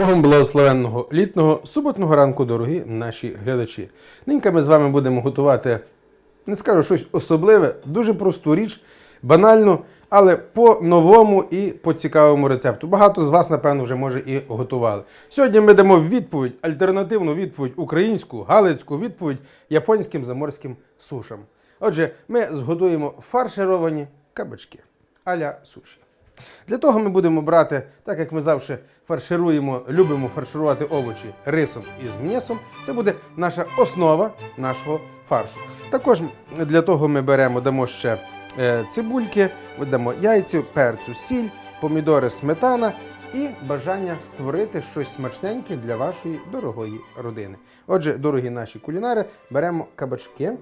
Богом благословенного літнього суботного ранку, дорогі наші глядачі. Нинька ми з вами будемо готувати, не скажу щось особливе, дуже просту річ, банальну, але по новому і по цікавому рецепту. Багато з вас, напевно, вже може і готували. Сьогодні ми дамо відповідь, альтернативну відповідь українську, галицьку відповідь японським заморським сушам. Отже, ми зготуємо фаршировані кабачки аля суші. Для того ми будемо брати, так як ми завжди фаршируємо, любимо фарширувати овочі рисом і з м'ясом. Це буде наша основа нашого фаршу. Також для того ми беремо, дамо ще е, цибульки, дамо яйцю, перцю, сіль, помідори, сметана і бажання створити щось смачненьке для вашої дорогої родини. Отже, дорогі наші кулінари, беремо кабачки.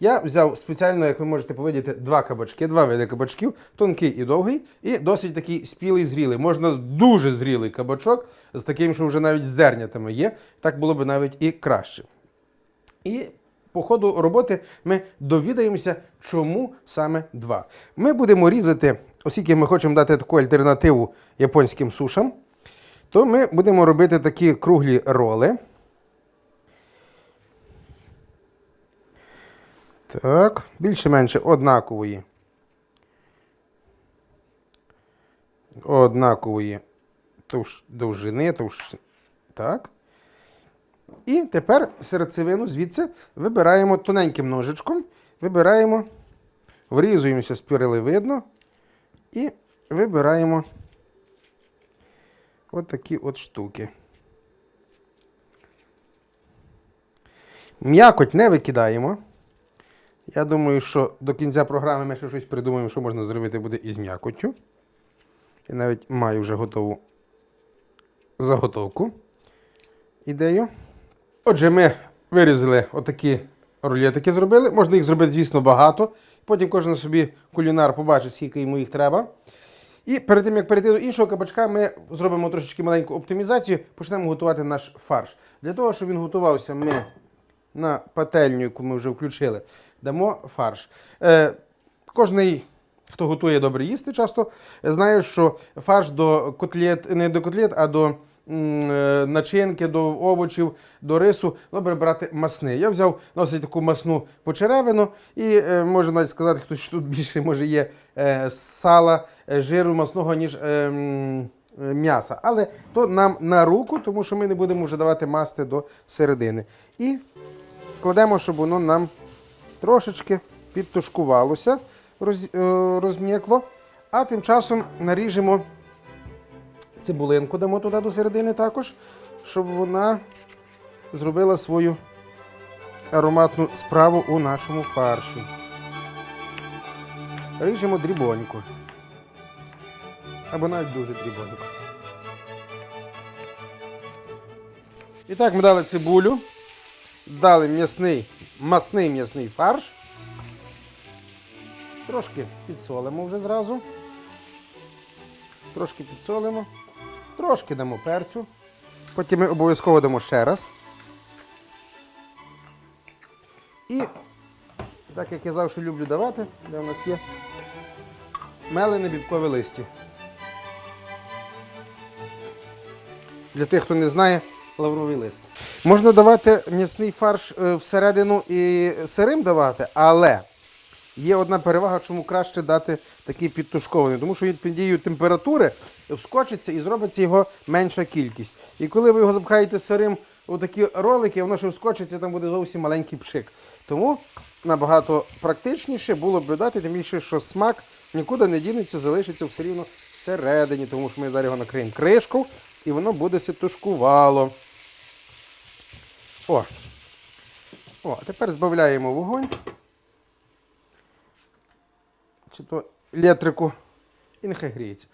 Я взяв спеціально, як ви можете побачити, два кабачки, два види кабачків, тонкий і довгий, і досить такий спілий зрілий. Можна дуже зрілий кабачок з таким, що вже навіть зернятами є. Так було б навіть і краще. І по ходу роботи ми довідаємося, чому саме два. Ми будемо різати, оскільки ми хочемо дати таку альтернативу японським сушам, то ми будемо робити такі круглі роли. Так, більше-менше однакової. Однакової товщ- довжини, товщ... Так. І тепер серцевину звідси вибираємо тоненьким ножичком, вибираємо, врізуємося спірелевидно і вибираємо от такі от штуки. М'якоть не викидаємо. Я думаю, що до кінця програми ми ще щось придумаємо, що можна зробити буде із м'якоттю. Я навіть маю вже готову заготовку ідею. Отже, ми вирізали отакі рулетики зробили. Можна їх зробити, звісно, багато. Потім кожен собі кулінар побачить, скільки йому їх треба. І перед тим, як перейти до іншого кабачка, ми зробимо трошечки маленьку оптимізацію, почнемо готувати наш фарш. Для того, щоб він готувався, ми на пательню, яку ми вже включили, дамо фарш. Е, кожний, хто готує добре їсти, часто знає, що фарш до котлет, не до котлет, а до е, начинки, до овочів, до рису добре брати масний. Я взяв досить таку масну почеревину, і е, можна навіть сказати, що тут більше може є е, сала, жиру масного, ніж. М'яса, але то нам на руку, тому що ми не будемо вже давати масти до середини. І кладемо, щоб воно нам трошечки підтушкувалося, роз, е, розм'якло. А тим часом наріжемо цибулинку, дамо туди до середини також, щоб вона зробила свою ароматну справу у нашому фарші. Ріжемо дрібонько. Або навіть дуже дрібонько. І так ми дали цибулю дали м'ясний, масний м'ясний фарш. Трошки підсолимо вже зразу. Трошки підсолимо. Трошки дамо перцю. Потім ми обов'язково дамо ще раз. І, так як я завжди люблю давати, де у нас є мелене бібкове листя. Для тих, хто не знає, лавровий лист. Можна давати м'ясний фарш е, всередину і сирим давати, але є одна перевага, чому краще дати такий підтушкований, тому що він під дією температури вскочиться і зробиться його менша кількість. І коли ви його запхаєте сирим у такі ролики, воно ще вскочиться, там буде зовсім маленький пшик. Тому набагато практичніше було б дати, тим більше, що смак нікуди не дінеться, залишиться все рівно всередині, тому що ми зараз його накриємо кришку і воно буде се тушкувало. О. О, тепер збавляємо вогонь. Чи то летрику. І нехай гріється.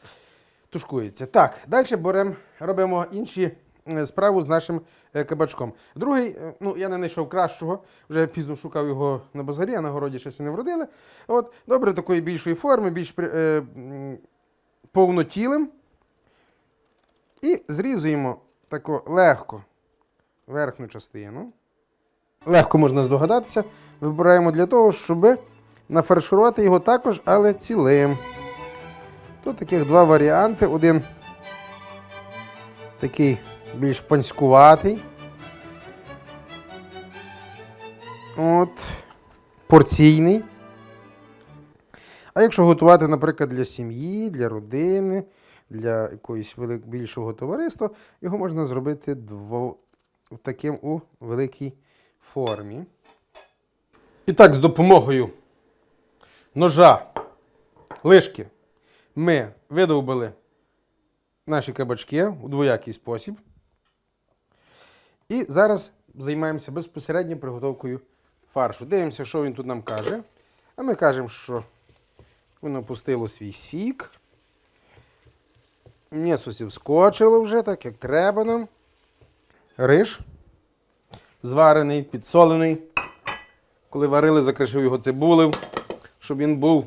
Тушкується. Так, далі беремо, робимо інші е, справу з нашим е, кабачком. Другий, е, ну, я не знайшов кращого, вже пізно шукав його на базарі, а на городі ще не вродили. От, добре, такої більшої форми, більш е, повнотілим. І зрізуємо тако легко верхню частину. Легко можна здогадатися. Вибираємо для того, щоб нафарширувати його також, але цілим. Тут таких два варіанти. Один такий більш панськуватий. От. Порційний. А якщо готувати, наприклад, для сім'ї, для родини, для якогось більшого товариства, його можна зробити дво, таким у великій формі. І так, з допомогою ножа, лишки ми видовбили наші кабачки у двоякий спосіб. І зараз займаємося безпосередньо приготовкою фаршу. Дивимося, що він тут нам каже. А ми кажемо, що воно пустило свій сік. М'ясо вскочило вже, так як треба нам. Риж зварений, підсолений. Коли варили, закришив його цибулею, щоб він був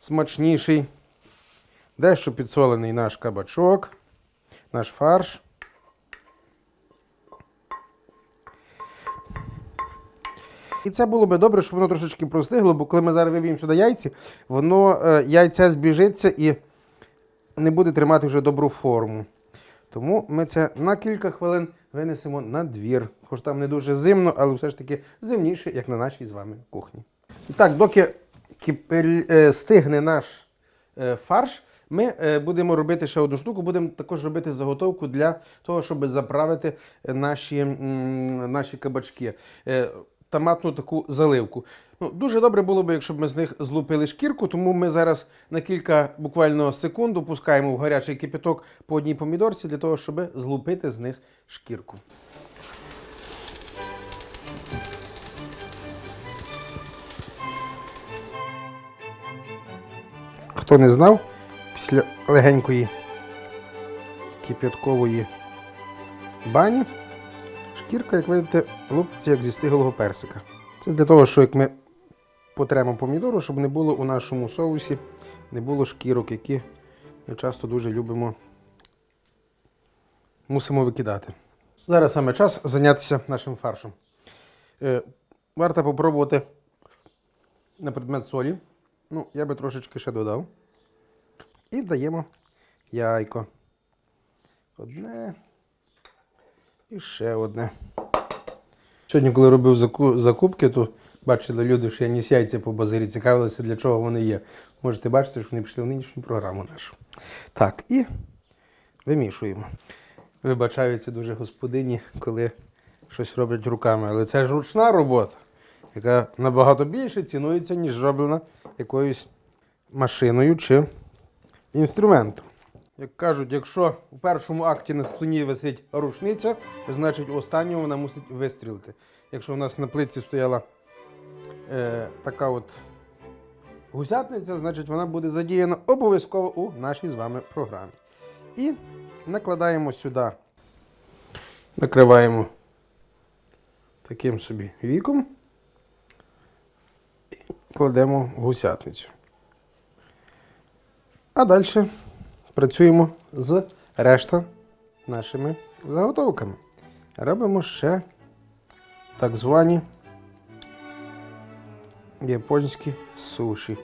смачніший. Дещо підсолений наш кабачок, наш фарш. І це було би добре, щоб воно трошечки простигло, бо коли ми зараз виб'ємо сюди яйці, воно е, яйця збіжиться і не буде тримати вже добру форму. Тому ми це на кілька хвилин винесемо на двір. Хоч там не дуже зимно, але все ж таки зимніше, як на нашій з вами кухні. І так, доки е, стигне наш е, фарш, ми е, будемо робити ще одну штуку, будемо також робити заготовку для того, щоб заправити наші, наші кабачки. Томатну таку заливку. Ну, дуже добре було б, якщо б ми з них злупили шкірку, тому ми зараз на кілька буквально секунд опускаємо в гарячий кипяток по одній помідорці для того, щоб злупити з них шкірку. Хто не знав, після легенької кип'яткової бані шкірка, як видите, лупиться як зі стиглого персика. Це для того, що як ми потремо помідору, щоб не було у нашому соусі, не було шкірок, які ми часто дуже любимо, мусимо викидати. Зараз саме час зайнятися нашим фаршем. Е, варто попробувати на предмет солі. Ну, я би трошечки ще додав. І даємо яйко. Одне. І ще одне. Сьогодні, коли робив закупки, то бачили люди, що я ніс яйця по базарі, цікавилися, для чого вони є. Можете бачити, що вони пішли в нинішню програму нашу. Так, і вимішуємо. Вибачаються дуже господині, коли щось роблять руками. Але це ж ручна робота, яка набагато більше цінується, ніж зроблена якоюсь машиною чи інструментом. Як кажуть, якщо у першому акті на стіні висить рушниця, значить у останньому вона мусить вистрілити. Якщо у нас на плитці стояла е, така от гусятниця, значить вона буде задіяна обов'язково у нашій з вами програмі. І накладаємо сюди, накриваємо таким собі віком і кладемо гусятницю. А далі працюємо з решта нашими заготовками. Робимо ще так звані японські суші.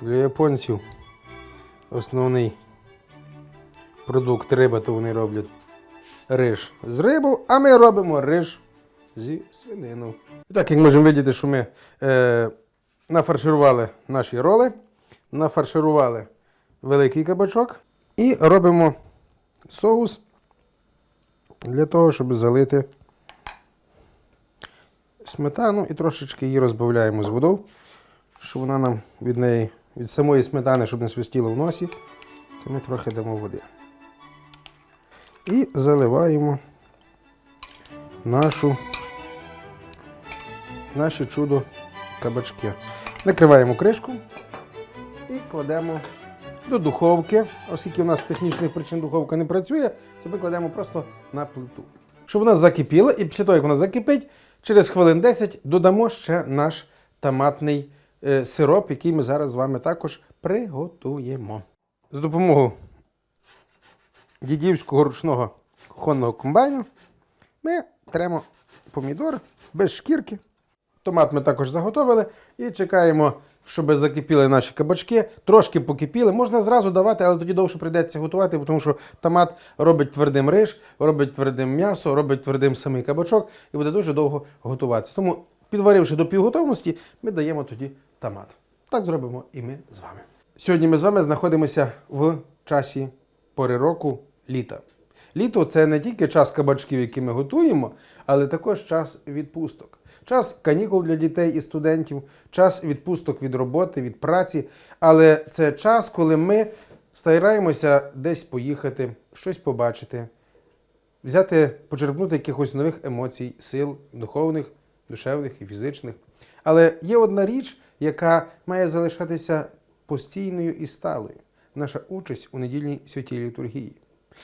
Для японців основний продукт риба, то вони роблять риж з рибу, а ми робимо риж зі свинину. І так, як можемо видіти, що ми е, нафарширували наші роли, нафарширували великий кабачок і робимо соус для того, щоб залити сметану і трошечки її розбавляємо з водою, щоб вона нам від неї, від самої сметани, щоб не свистіло в носі, то ми трохи дамо води. І заливаємо нашу, наші чудо кабачки. Накриваємо кришку і кладемо до духовки, оскільки у нас з технічних причин духовка не працює, то ми кладемо просто на плиту. Щоб вона закипіла, і після того, як вона закипить, через хвилин 10 додамо ще наш томатний е, сироп, який ми зараз з вами також приготуємо. З допомогою дідівського ручного кухонного комбайну ми тремо помідор без шкірки. Томат ми також заготовили і чекаємо, щоб закипіли наші кабачки, трошки покипіли. Можна зразу давати, але тоді довше прийдеться готувати, тому що томат робить твердим риш, робить твердим м'ясо, робить твердим самий кабачок і буде дуже довго готуватися. Тому, підваривши до півготовності, ми даємо тоді томат. Так зробимо і ми з вами. Сьогодні ми з вами знаходимося в часі пори року літа. Літо це не тільки час кабачків, які ми готуємо, але також час відпусток. Час канікул для дітей і студентів, час відпусток від роботи, від праці. Але це час, коли ми стараємося десь поїхати, щось побачити, взяти, почерпнути якихось нових емоцій, сил, духовних, душевних і фізичних. Але є одна річ, яка має залишатися постійною і сталою наша участь у недільній святій літургії.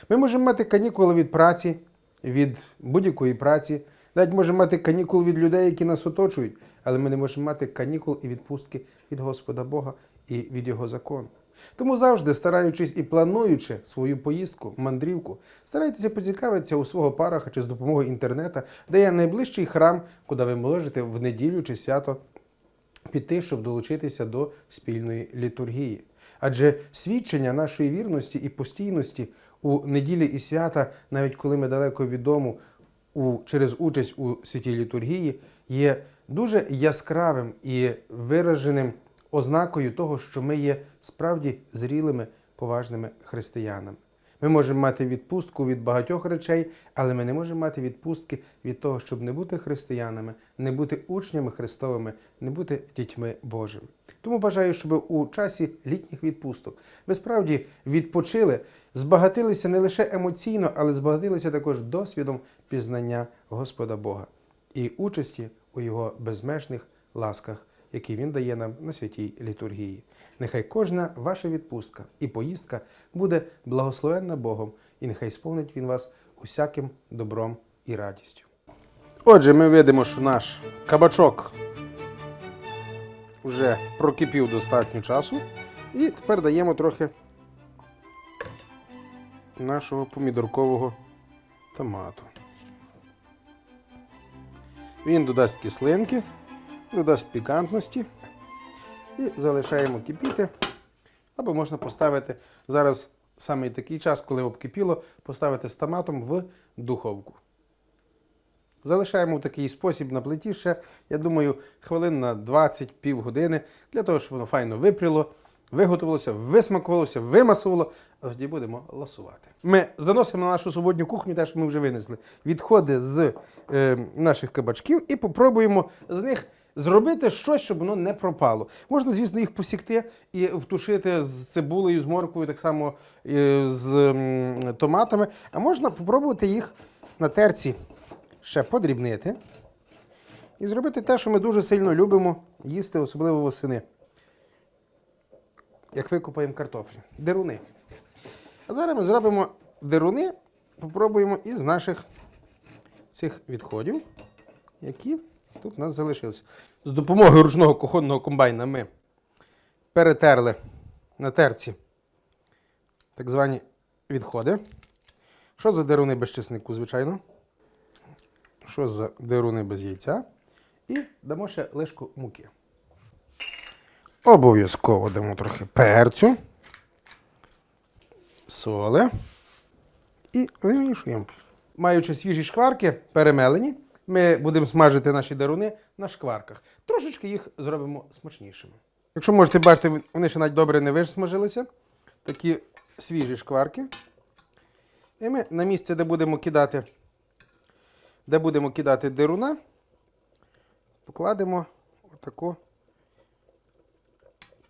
Ми можемо мати канікули від праці, від будь-якої праці, навіть можемо мати канікули від людей, які нас оточують, але ми не можемо мати канікул і відпустки від Господа Бога і від Його закону. Тому завжди, стараючись і плануючи свою поїздку, мандрівку, старайтеся поцікавитися у свого параха чи з допомогою інтернету, де є найближчий храм, куди ви можете в неділю чи свято піти, щоб долучитися до спільної літургії. Адже свідчення нашої вірності і постійності у неділі і свята, навіть коли ми далеко від дому, у, через участь у святій літургії, є дуже яскравим і вираженим ознакою того, що ми є справді зрілими, поважними християнами. Ми можемо мати відпустку від багатьох речей, але ми не можемо мати відпустки від того, щоб не бути християнами, не бути учнями Христовими, не бути дітьми Божими. Тому бажаю, щоб у часі літніх відпусток ви справді відпочили, збагатилися не лише емоційно, але збагатилися також досвідом пізнання Господа Бога і участі у Його безмежних ласках, які Він дає нам на святій літургії. Нехай кожна ваша відпустка і поїздка буде благословенна Богом, і нехай сповнить Він вас усяким добром і радістю. Отже, ми видимо, що наш кабачок вже прокипів достатньо часу. І тепер даємо трохи нашого помідоркового томату. Він додасть кислинки, додасть пікантності. І залишаємо кипіти. Або можна поставити зараз саме такий час, коли обкипіло, поставити з томатом в духовку. Залишаємо в такий спосіб на плиті ще, я думаю, хвилин на 20 півгодини, для того, щоб воно файно випріло, виготовилося, висмакувалося, вимасувало, а тоді будемо ласувати. Ми заносимо на нашу суботню кухню, те, що ми вже винесли, відходи з е, наших кабачків і попробуємо з них зробити щось, щоб воно не пропало. Можна, звісно, їх посікти і втушити з цибулею, з морквою, так само е, з томатами, а можна попробувати їх на терці ще подрібнити і зробити те, що ми дуже сильно любимо їсти, особливо восени. Як викупаємо картофлі. Деруни. А зараз ми зробимо деруни, попробуємо із наших цих відходів, які тут у нас залишилися. З допомогою ручного кухонного комбайна ми перетерли на терці так звані відходи. Що за деруни без чеснику, звичайно? Що за деруни без яйця? І дамо ще лишку муки. Обов'язково дамо трохи перцю, соли і вимішуємо. Маючи свіжі шкварки, перемелені, ми будемо смажити наші деруни на шкварках. Трошечки їх зробимо смачнішими. Якщо можете бачити, вони ще навіть добре не висмажилися. Такі свіжі шкварки. І ми на місце, де будемо кидати, де будемо кидати деруна, покладемо отако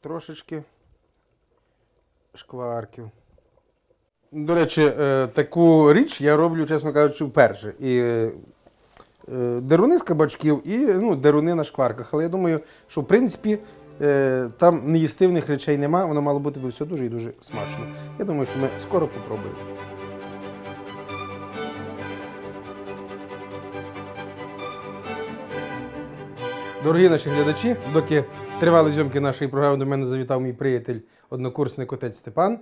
трошечки шкварків. До речі, е, таку річ я роблю, чесно кажучи, вперше. І е, е, деруни з кабачків і ну, деруни на шкварках. Але я думаю, що в принципі там неїстивних речей нема, воно мало бути все дуже і дуже смачно. Я думаю, що ми скоро попробуємо. Дорогі наші глядачі, доки тривали зйомки нашої програми, до мене завітав мій приятель, однокурсник отець Степан.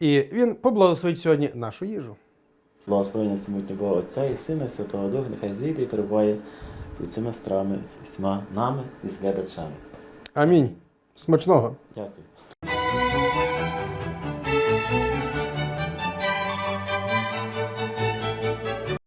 І він поблагословить сьогодні нашу їжу. Благословення самотнього Отця і Сина, і Святого Духа, нехай зійде і перебуває з усіма страми, з усіма нами і з глядачами. Амінь. Смачного! Дякую.